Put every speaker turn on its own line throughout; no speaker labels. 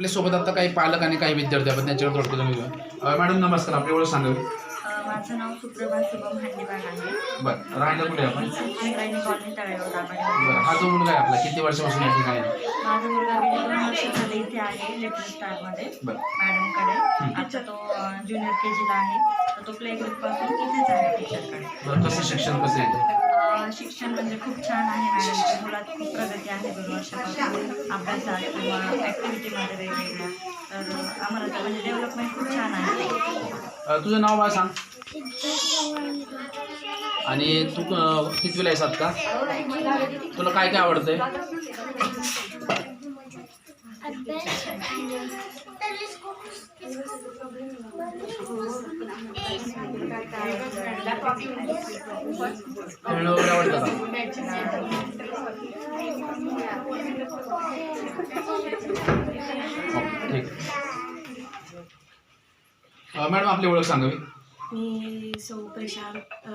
आपल्यासोबत आता काही पालक आणि काही विद्यार्थी आपण त्यांच्यावर थोडक्यात जाणून घेऊया. मॅडम नमस्कार. आपली ओळख सांगावी
माझं नाव सुप्रभा शुभम हांडेबाग आहे.
बरं. राहायला कुठे आपण?
कॉलनी दाभाडे
बरं. हा जो मुलगा आहे आपला किती वर्षापासून या ठिकाणी आहे?
माझा मुलगा गेली दोन वर्ष झाले इथे आहे लिटल स्टारमध्ये
बरं.
मॅडमकडे. आता तो ज्युनियर के जीला आहे. तर तो प्ले ग्रुपपासून इथेच आहे टीचरकडे
बरं. कसं शिक्षण कसं
अ, शिक्षण म्हणजे खूप छान आहे मॅडमच्या मुलात खूप प्रगती आहे दोन वर्षापासून अभ्यासात किंवा ॲक्टिव्हिटीमध्ये वेगवेगळ्या. तर आम्हाला ते म्हणजे डेव्हलपमेंट खूप छान आहे.
तुझं नाव मला सांग. आणि तू कितवीला आहेस का तुला काय काय आवडतंय? मॅडम आपली ओळख सांगावी
मी सौ प्रशांत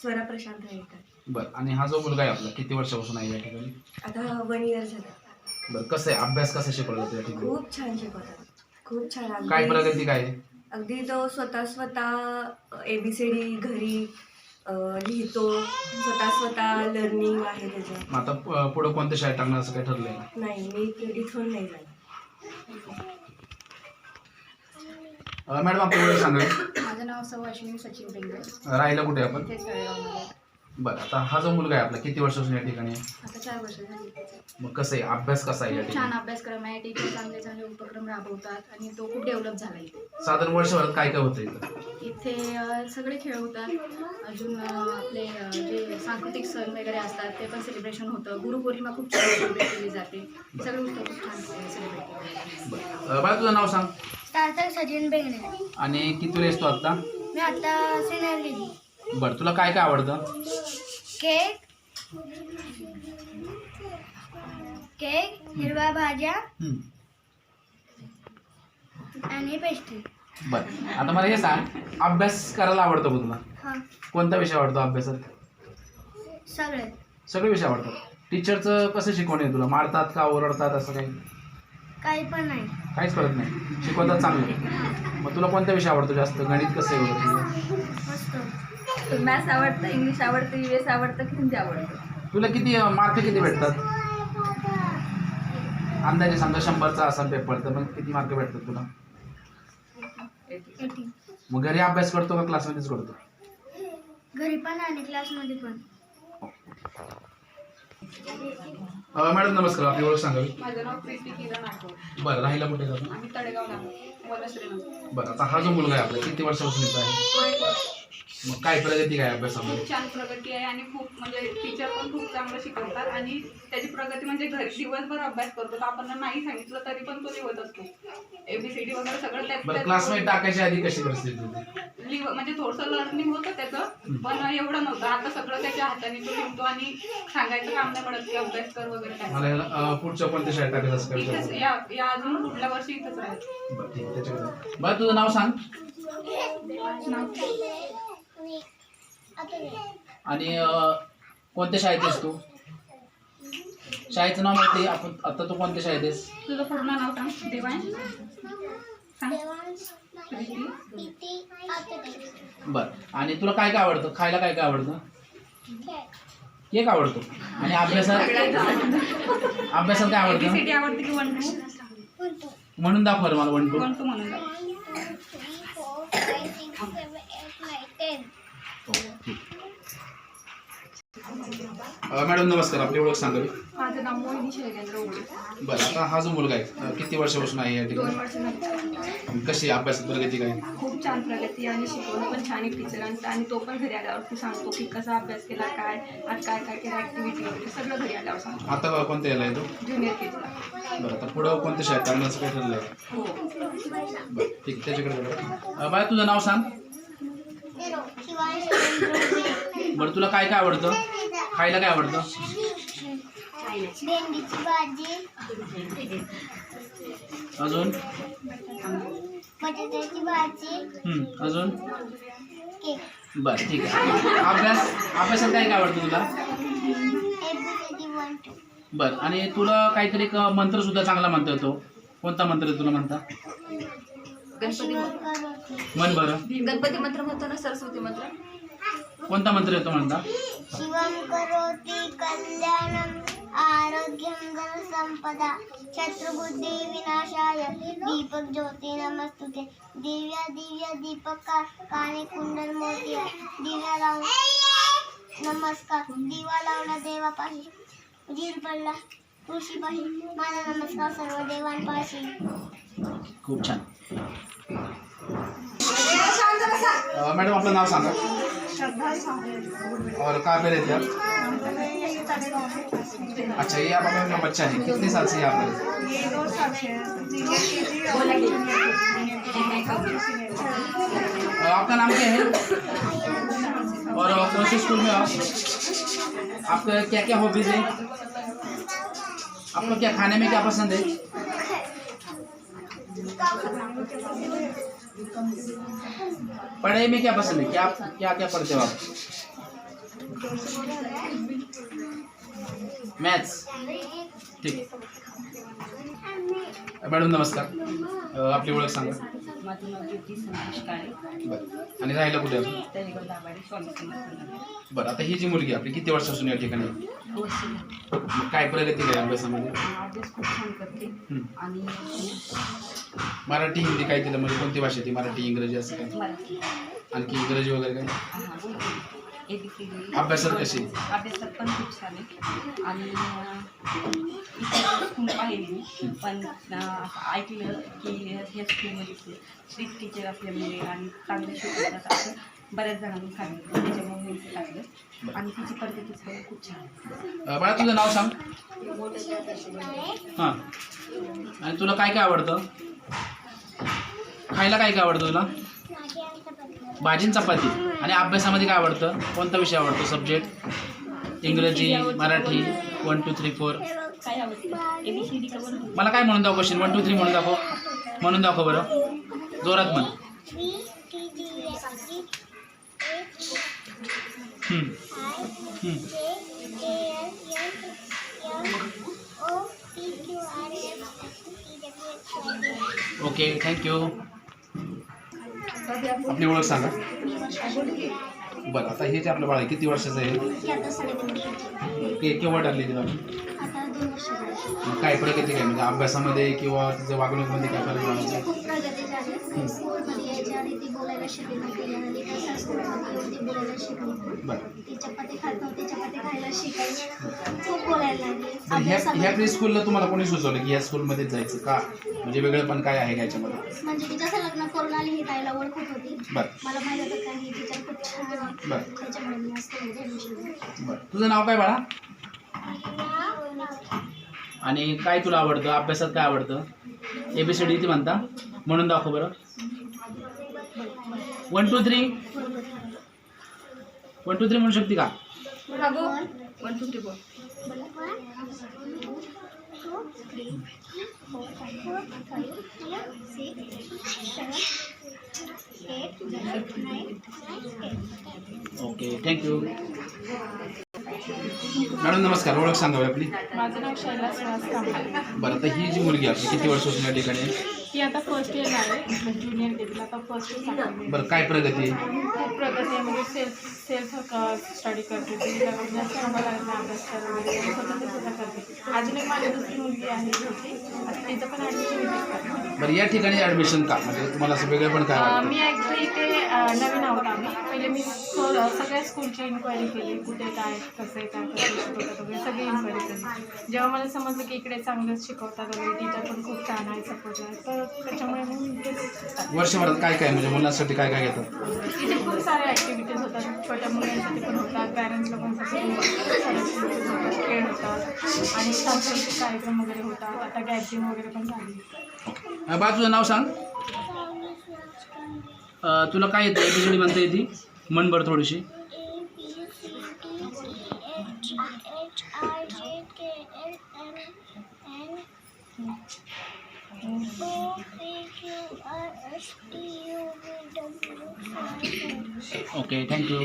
स्वरा प्रशांत
बरं आणि हा जो मुलगा आहे आपला किती वर्षापासून आहे या ठिकाणी?
आता वन इयर झालं.
बरं कसं आहे? अभ्यास कसा शिकवला जातो या ठिकाणी?
खूप छान शिकवतात. खूप छान.
काय
अगदी
प्रगती काय? आहे
अगदी तो स्वतः स्वतः ए बी सी डी घरी अ, लिहितो. स्वतः स्वतः लर्निंग आहे त्याचं.
मग आता प- पुढं कोणत्या शाळेत टाकणार असं काय ठरलंय? का?
नाही मी इथे- इथून नाही जाणार.
अ, मॅडम आपली सांगावी
माझं नाव सौ अश्विनी सचिन बेंगळे
राहायला कुठे आपण?
तळेगावमध्ये.
बरं आता हा जो मुलगा आहे आपला किती वर्षापासून या ठिकाणी आहे?
आता चार वर्ष झाली
मग कसं आहे? अभ्यास कसा आहे या
खूप छान
ठिकाणी?
अभ्यासक्रम आहे टीचर चांगले चांगले उपक्रम राबवतात आणि तो खूप डेव्हलप झाला इथे.
साधारण वर्षभरात काय काय होतं इथं?
इथे अ, सगळे खेळ होतात. अजून अ, आपले अ, जे सांस्कृतिक सण वगैरे असतात ते पण सेलिब्रेशन होतं. गुरुपौर्णिमा खूप छान सेलिब्रेट केली जाते. सगळे उत्सव खूप छान सेलिब्रेट केले जातात
बरं. अ, बाळा तुझं नाव सांग.
सार्थक सचिन बेंगडे.
आणि किती वेळेस तू आत्ता?
मी आता सिनियर गेली
बरं तुला काय काय आवडतं?
केक. केक हिरव्या भाज्या.
हं.
आणि पेस्ट्री
बरं. आता मला हे सांग अभ्यास करायला आवडतो का तुला?
हां.
कोणता विषय आवडतो अभ्यासात?
सगळे.
सगळे विषय आवडतात. टीचरचं कसं शिकवण आहे तुला? मारतात का ओरडतात असं काही?
काही पण नाही.
काहीच कळत नाही. शिकवतात चांगलं. मग तुला कोणता विषय आवडतो जास्त? गणित कसं आहे वगैरे? तुझं?
मॅथ्स आवडतं इंग्लिश आवडतं यू एस आवडतं की हिंदी आवडतं.
तुला किती मार्क किती भेटतात? अंदाजे समजा शंभरचा असा पेपर तर मग किती मार्क भेटतात तुला?
एटी
मग घरी अभ्यास करतो का क्लासमध्येच करतो?
घरी पण आणि क्लासमध्ये पण.
अं, मॅडम नमस्कार आपली ओळख सांगावी?
माझं नाव प्रीती किरण आठवड
बरं राहिला कुठे जातो
आम्ही तळेगावला वनश्रीनगर
बरं आता हा जो मुलगा आहे आपला किती वर्षापासून येतो आहे? मग काय प्रगती काय अभ्यासामध्ये?
खूप छान प्रगती आहे आणि खूप म्हणजे टीचर पण खूप चांगलं शिकवतात आणि त्याची प्रगती म्हणजे घरी दिवसभर अभ्यास करतो. तर आपण नाही सांगितलं तरी पण तो लिहत असतो. एबीसीडी वगैरे सगळं त्यात-
बरं क्लासमध्ये टाकायच्या आधी कशी परिस्थिती होती?
लिह म्हणजे थोडंसं लर्निंग होतं त्याचं पण एवढं नव्हतं. आता सगळं त्याच्या हाताने तो लिहितो आणि सांगायचं काम नाही पडत की अभ्यास कर वगैरे काय.
मला याला, अं, पुढच्या कोणत्या शाळेत टाकायचं असं
इथेच
करायचं
या या अजून पुढल्या वर्षी इथंच राहायचं.
बरं ठीक आहे त्याच्याकडे. बरं तुझं नाव सांग. आणि कोणत्या शाळेत आहेस तू? शाळेचं नाव माहिती आहे? आपण आता तू कोणत्या शाळेत आहेस?
तुझं पूर्ण नाव सांग. देवांश.
बरं. आणि तुला काय काय आवडतं? खायला काय काय आवडतं? केक आवडतो. आणि अभ्यासात? अभ्यासात काय आवडतं? म्हणून दाखव मला वन टू
म्हणून जा.
मॅडम नमस्कार. आपली ओळख सांगावी
माझं नाव मोहिनी शैलेंद्र उघडे
बरं आता हा जो मुलगा आहे किती वर्षापासून आहे या
दोन
ठिकाणी? कशी आहे अभ्यासात प्रगती काय?
खूप छान प्रगती आणि शिकवणं पण छान आहे टीचरांचं आणि तो पण घरी आल्यावरती सांगतो की कसा अभ्यास केला काय आज काय काय केलं ॲक्टिव्हिटी वगैरे सगळं घरी आल्यावर सांगतो.
आता कोणत्या याला आहे तो?
ज्युनियर के जीला
बरं आता पुढं कोणत्या शाळेत टाकण्याचं काय ठरलं आहे
हो.
बरं ठीक आहे, त्याच्याकडे बघा. अं, बाळा तुझं नाव सांग. बरं तुला काय काय आवडतं? खायला काय आवडतं?
भेंडीची भाजी.
अजून?
बटाट्याची भाजी.
अजून?
केक.
बरं ठीक आहे. अभ्यास अभ्यासात काय काय आवडतं तुला?
ABCD one two.
बरं आणि तुला काहीतरी एक मंत्र सुद्धा चांगला म्हणता येतो. कोणता मंत्र आहे तुला म्हणता?
गणपती
मन बरं.
गणपती मंत्र म्हणतो ना सरस्वती मंत्र?
कोणता मंत्र येतो म्हणता?
शिवम करोति कल्याणम आरोग्यम धनसंपदा शत्रुबुद्धी विनाशाय दीपक ज्योती नमस्तुते। दिव्या दिव्या दीपक का काने कुंडल मोती दिव्या लावून नमस्कार। दिवा लावला देवापाशी। उजीर पडला तुळशीपाशी माझा नमस्कार सर्व देवांपाशी।
खूप छान. मॅडम आपलं नाव सांगा. और कहाँ पे रहते आप? अच्छा ये आप अपना बच्चा है। कितने साल से यहाँ पर आपका नाम क्या है? और कौन से स्कूल में आप? आपका क्या क्या हॉबीज है? आपको क्या खाने में क्या पसंद है? पढ़ाई में क्या पसंद है? क्या क्या क्या पढ़ते हो आप? मैथ्स ठीक. मॅडम नमस्कार. आपली ओळख सांगा.
माझं नाव ज्योती संदेश काळे.
बरं. आणि राहायला कुठे? आपण
तळेगाव दाभाडे स्वामी समर्थ
बरं आता ही जी मुलगी आपली किती वर्षापासून या ठिकाणी आहे? मग काय प्रगती काय अभ्यासामध्ये?
अभ्यास खूप छान करते.
हं.
आणि
मराठी हिंदी काय तिला म्हणजे कोणती भाषा ती? मराठी इंग्रजी असं काय?
मराठी.
आणखी इंग्रजी वगैरे काय?
हा बोलते. ए बी सी डी
अभ्यासात कशी?
अभ्यासात पण खूप छान आणि इतर स्कूल पाहिली पण ऐकलं की ह्या स्कूलमध्ये स्ट्रिक्ट टीचर असल्यामुळे आणि चांगले शिकवतात असं बऱ्याच जणांनी सांगितलं. त्याच्यामुळे मी इथे टाकलं आणि तिची पद्धतीच पण खूप छान
बाळा तुझं नाव सांग. हां. आणि तुला काय काय आवडतं? खायला काय काय आवडतं तुला? भाजी चपाती. आणि अभ्यासामध्ये काय आवडतं? कोणता विषय आवडतो? सब्जेक्ट इंग्रजी Marathi one two three four मला काय म्हणून दाखव क्वेश्चन वन टू थ्री म्हणून दाखव. म्हणून दाखव बरं. जोरात म्हण. ओके थँक्यू आपली ओळख सांगा. बरं आता हे जे आपलं बाळ आहे किती वर्षाचं आहे?
ती
के केव्हा टाकली तिला? काय प्रगती काय म्हणजे अभ्यासामध्ये किंवा तिच्या वागणुकीमध्ये काय फरक
स्कूलमध्ये आधी ती बोलायला शिकली नव्हती आणि स्कूलमध्ये येऊन ती बोलायला शिकली ती चपाती खात नव्हती चपाती खायला शिकायची. खूप बोलायला लागली.
ह्या स्कूलला तुम्हाला कोणी सुचवलं की ह्या स्कूलमध्येच जायचं का? म्हणजे वेगळं पण काय आहे याच्यामध्ये
म्हणजे लग्न करून आली ही ताईला ओळखत होती.
बरं.
मला माहीत होतं का ही टीचर खूप छान आहे.
बरं.
त्याच्यामुळे मी आज स्कूलमध्ये ॲडमिशन घेतली
बरं. तुझं नाव काय बाळा? आणि काय तुला आवडतं? अभ्यासात काय आवडतं? ए बी सी डी ती म्हणता. म्हणून दाखव बरं. One two three one two three म्हणू शकते का?
One two three four
okay thank you madam नमस्कार. ओळख सांगावी आपली?
माझं नाव शैला सुहास कांबळे.
बरं आता ही जी मुलगी आहे आपली किती वर्षापासून या ठिकाणी? आहे?
ती आता फर्स्ट इयर आहे. ज्युनियर केजीला आता फर्स्ट इयर
बरं काय प्रगती?
खूप प्रगती आहे. म्हणजे सेल्फ सेल्फ स्टडी करते. ती जास्त आम्हाला अभ्यास आणि स्वतः स्वतः करते. अजून एक माझी दुसरी मुलगी आहे आता तिचं पण ॲडमिशन करते
बरं या ठिकाणी ॲडमिशन का? म्हणजे तुम्हाला असं वेगळं पण काय वाटतं?
मी ॲक्च्युली इथे अं, नवीन आहोत आम्ही. पहिले मी सगळ्या स्कूलची इन्क्वायरी केली कुठे काय कसं आहे काय कसं शिकवतात वगैरे सगळी इन्क्वायरी केली. जेव्हा मला समजलं की इकडे चांगलंच शिकवतात वगैरे टीचर पण खूप छान आहे सपोर्ट आहे तर त्याच्यामुळे मग मी.
वर्षभरात काय काय म्हणजे मुलांसाठी काय काय घेतात?
इथे खूप साऱ्या ॲक्टिव्हिटीज होतात. छोट्या मुलांसाठी पण होतात पॅरेंट्स लोकांसाठी पण खूप साऱ्या activities होतात खेळ होतात. आणि सांस्कृतिक कार्यक्रम वगैरे होतात. आता गॅदरिंग वगैरे पण झाली.
बा तुझं नाव सांग. अं, तुला काय येतं? एबीसीडी म्हणता येते. मन बरं थोडीशी. Okay thank you